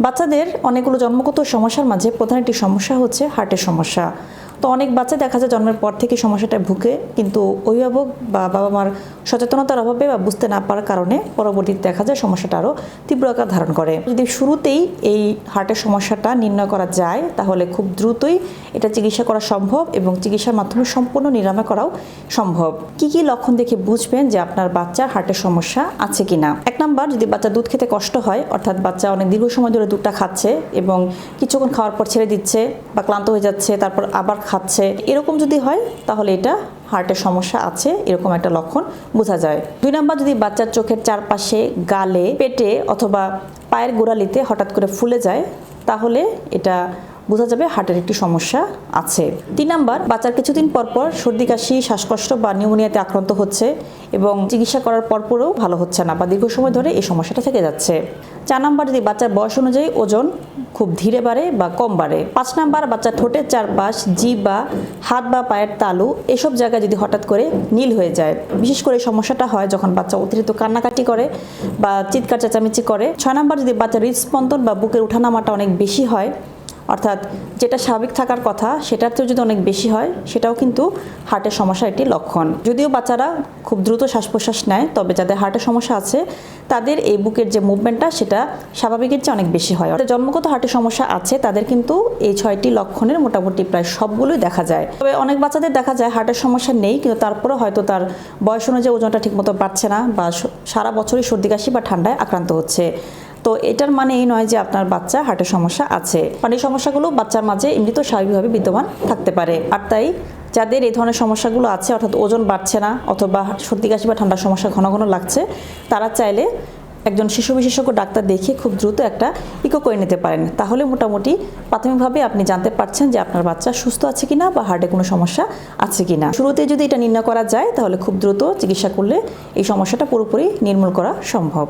বাচ্চাদের অনেকগুলো জন্মগত সমস্যার মাঝে প্রধান একটি সমস্যা হচ্ছে হার্টের সমস্যা। তো অনেক বাচ্চা দেখা যায় জন্মের পর থেকে সমস্যাটা ভুগে, কিন্তু অভিভাবক বা বাবা মার সচেতনতার অভাবে বা বুঝতে না পারার কারণে পরবর্তীতে দেখা যায় সমস্যাটা আরও তীব্র আকার ধারণ করে। যদি শুরুতেই এই হার্টের সমস্যাটা নির্ণয় করা যায়, তাহলে খুব দ্রুতই এটা চিকিৎসা করা সম্ভব এবং চিকিৎসার মাধ্যমে সম্পূর্ণ নিরাময় করাও সম্ভব। কি কি লক্ষণ দেখে বুঝবেন যে আপনার বাচ্চার হার্টের সমস্যা আছে কিনা এক নাম্বার, যদি বাচ্চা দুধ খেতে কষ্ট হয়, অর্থাৎ বাচ্চা অনেক দীর্ঘ সময় ধরে দুধটা খাচ্ছে এবং কিছুক্ষণ খাওয়ার পর ছেড়ে দিচ্ছে বা ক্লান্ত হয়ে যাচ্ছে, তারপর আবার খাচ্ছে এরকম যদি হয়, তাহলে এটা হার্টের সমস্যা আছে, এরকম একটা লক্ষণ বোঝা যায়। দুই নাম্বার, যদি বাচ্চার চোখের চারপাশে গালে, পেটে অথবা পায়ের গোড়ালিতে হঠাৎ করে ফুলে যায়, তাহলে এটা বোঝা যাবে হার্টের একটি সমস্যা আছে। তিন নাম্বার, বাচ্চার কিছুদিন পর পর সর্দি, কাশি, শ্বাসকষ্ট বা নিউমোনিয়াতে আক্রান্ত হচ্ছে এবং চিকিৎসা করার পরপরও ভালো হচ্ছে না বা দীর্ঘ সময় ধরে এই সমস্যাটা থেকে যাচ্ছে। চার নাম্বার যদি বাচ্চার বয়স অনুযায়ী ওজন খুব ধীরে বাড়ে বা কম বাড়ে। পাঁচ নাম্বার বাচ্চার ঠোঁটের চারপাশ, জিভ বা হাত বা পায়ের তালু, এসব জায়গায় যদি হঠাৎ করে নীল হয়ে যায়, বিশেষ করে সমস্যাটা হয় যখন বাচ্চা অতিরিক্ত কান্নাকাটি করে বা চিৎকার, চেঁচামেচি করে। ছয় নাম্বার যদি বাচ্চার হৃদস্পন্দন বা বুকের উঠানামাটা অনেক বেশি হয় অর্থাৎ যেটা স্বাভাবিক থাকার কথা সেটার চেয়েও যদি অনেক বেশি হয়, সেটাও কিন্তু হার্টের সমস্যার একটি লক্ষণ। যদিও বাচ্চারা খুব দ্রুত শ্বাস প্রশ্বাস নেয়, তবে যাদের হার্টের সমস্যা আছে, তাদের এই বুকের যে মুভমেন্টটা সেটা স্বাভাবিকের চেয়ে অনেক বেশি হয়। অর্থাৎ জন্মগত হার্টের সমস্যা আছে, তাদের কিন্তু এই ছয়টি লক্ষণের মোটামুটি প্রায় সবগুলোই দেখা যায়। তবে অনেক বাচ্চাদের দেখা যায় হার্টের সমস্যা নেই, কিন্তু তারপরে হয়তো তার বয়স অনুযায়ী ওজনটা ঠিকমতো বাড়ছে না বা সারা বছরই সর্দি কাশি বা ঠান্ডায় আক্রান্ত হচ্ছে। তো এটার মানে এই নয় যে আপনার বাচ্চা হার্টের সমস্যা আছে। মানে এই সমস্যাগুলো বাচ্চার মাঝে এমনিতেও স্বাভাবিকভাবে বিদ্যমান থাকতে পারে। আর তাই যাদের এই ধরনের সমস্যাগুলো আছে, অর্থাৎ ওজন বাড়ছে না অথবা সর্দি, কাশি বা ঠান্ডার সমস্যা ঘন ঘন লাগছে, তারা চাইলে একজন শিশু বিশেষজ্ঞ ডাক্তার দেখিয়ে খুব দ্রুত একটা ইকো করে নিতে পারেন। তাহলে মোটামুটি প্রাথমিকভাবে আপনি জানতে পারছেন যে আপনার বাচ্চা সুস্থ আছে কিনা বা হার্টে কোনো সমস্যা আছে কিনা। শুরুতে যদি এটা নির্ণয় করা যায়, তাহলে খুব দ্রুত চিকিৎসা করলে এই সমস্যাটা পুরোপুরি নির্মূল করা সম্ভব।